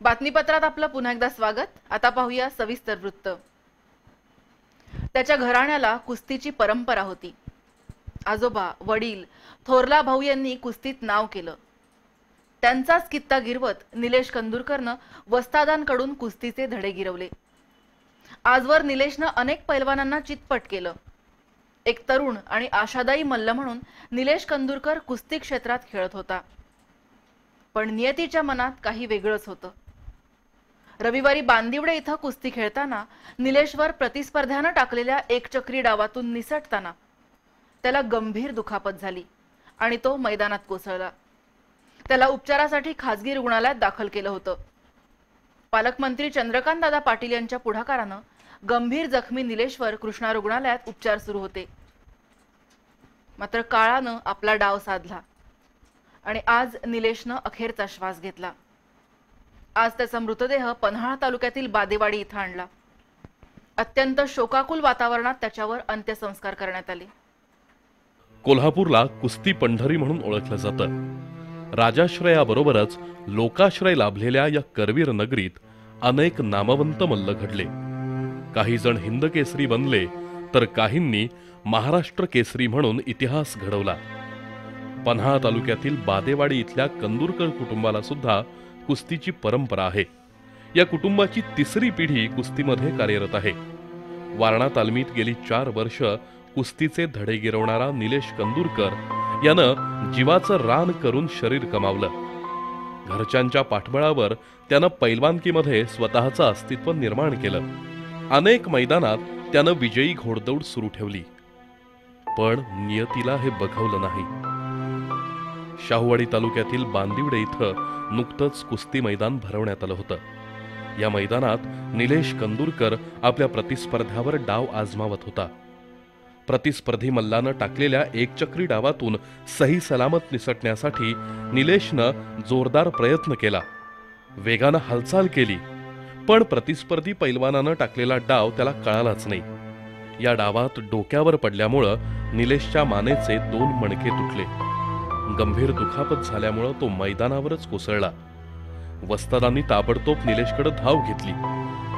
बातमीपत्रात आपलं पुन्हा एकदा स्वागत. आता पाहूया सविस्तर वृत्त. त्याच्या घराण्याला कुस्तीची परंपरा होती. आजोबा वडील थोरला भाऊ यांनी कुस्तीत नाव केलं. त्यांचाच कित्ता गिरवत निलेश कंदुरकरनं वस्तादांकडून कुस्तीचे धडे गिरवले. आजवर निलेशनं अनेक पैलवानांना चितपट केलं. एक तरुण आणि आशादायी मल्ल म्हणून निलेश कंदुरकर कुस्ती क्षेत्रात खेळत होता. पण नियतीच्या मनात काही वेगळंच होतं. रविवारी बांदिवडे इथं कुस्ती खेळताना निलेशवर प्रतिस्पर्ध्यानं टाकलेल्या एकचक्री डावातून निसटताना त्याला गंभीर दुखापत झाली आणि तो मैदानात कोसळला. त्याला उपचारासाठी खासगी रुग्णालयात दाखल केलं होतं. पालकमंत्री चंद्रकांत दादा पाटील यांच्या पुढाकारानं गंभीर जखमी निलेशवर कृष्णा रुग्णालयात उपचार सुरू होते. मात्र काळानं आपला डाव साधला आणि आज निलेशनं अखेरचा श्वास घेतला. आज त्याचा मृतदेह पन्हाळा तालुक्यातील बादेवाडी इथं आणला. अत्यंत शोकाकुल वातावरणात त्याच्यावर अंत्यसंस्कार करण्यात आले. कोल्हापूरला कुस्ती पंढरी म्हणून ओळखलं जातं. राजाश्रयाबरोबरच लोकाश्रय लाभलेल्या या करवीर नगरीत अनेक नामवंत मल्ल घडले. काही जण हिंद केसरी बनले तर काहींनी महाराष्ट्र केसरी म्हणून इतिहास घडवला. पन्हाळा तालुक्यातील बादेवाडी इथल्या कंदुरकर कुटुंबाला सुद्धा कुस्तीची परंपरा आहे. या कुटुंबाची तिसरी पिढी कुस्तीमध्ये कार्यरत आहे. वारणा तालमीत गेली चार वर्ष कुस्तीचे धडे गिरवणारा निलेश कंदूरकर यानं जीवाचं रान करून शरीर कमावलं. घरच्यांच्या पाठबळावर त्यानं पैलवानकीमध्ये स्वतःचं अस्तित्व निर्माण केलं. अनेक मैदानात त्यानं विजयी घोडदौड सुरू ठेवली. पण नियतीला हे बघवलं नाही. शाहूवाडी तालुक्यातील बांदिवडे इथं नुकतंच कुस्ती मैदान भरवण्यात आलं होतं. या मैदानात निलेश कंदुरकर आपल्या प्रतिस्पर्ध्यावर डाव आजमावत होता. प्रतिस्पर्धी मल्लानं टाकलेल्या एकचक्री डावातून सही सलामत निसटण्यासाठी निलेशनं जोरदार प्रयत्न केला. वेगानं हालचाल केली पण प्रतिस्पर्धी पैलवानानं टाकलेला डाव त्याला कळालाच नाही. या डावात डोक्यावर पडल्यामुळं निलेशच्या मानेचे दोन मणके तुटले. गंभीर दुखापत झाल्यामुळं तो मैदानावरच कोसळला. वस्तादांनी ताबडतोब निलेशकडे धाव घेतली.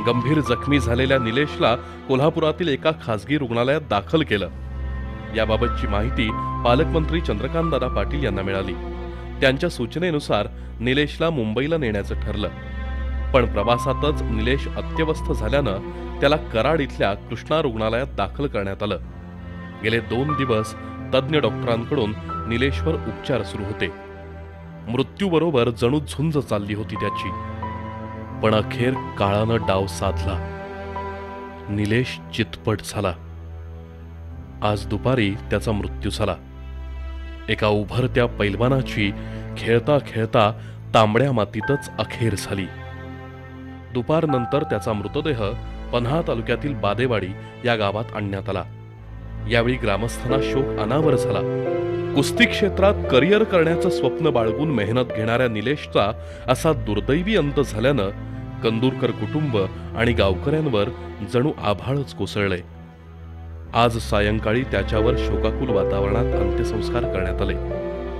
गंभीर जखमी झालेल्या निलेशला कोल्हापुरातील एका खासगी रुग्णालयात दाखल केलं. याबाबतची माहिती पालकमंत्री चंद्रकांतदादा पाटील यांना मिळाली. त्यांच्या सूचनेनुसार निलेशला मुंबईला नेण्याचं ठरलं. पण प्रवासातच निलेश अत्यवस्थ झाल्यानं त्याला कराड इथल्या कृष्णा रुग्णालयात दाखल करण्यात आलं. गेले दोन दिवस तज्ज्ञ डॉक्टरांकडून निलेशवर उपचार सुरू होते. मृत्यूबरोबर जणू झुंज चालली होती त्याची. पण अखेर काळानं डाव साधला. निलेश चितपट झाला. आज दुपारी त्याचा मृत्यू झाला. एका उभरत्या पैलवानाची खेळता खेळता तांबड्या मातीतच अखेर झाली. दुपारनंतर त्याचा मृतदेह पन्हाळा तालुक्यातील बादेवाडी या गावात आणण्यात आला. यावेळी ग्रामस्थांना शोक अनावर झाला. कुस्ती क्षेत्रात करिअर करण्याचं स्वप्न बाळगून मेहनत घेणाऱ्या निलेशचा असा दुर्दैवी अंत झाल्यानं कंदूरकर कुटुंब आणि गावकऱ्यांवर जणू आभाळच कोसळले. आज सायंकाळी त्याच्यावर शोकाकुल वातावरणात अंत्यसंस्कार करण्यात आले.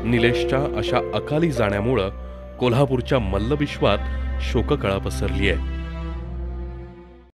निलेशच्या अशा अकाली जाण्यामुळं कोल्हापूरच्या मल्लविश्वात शोककळा पसरली आहे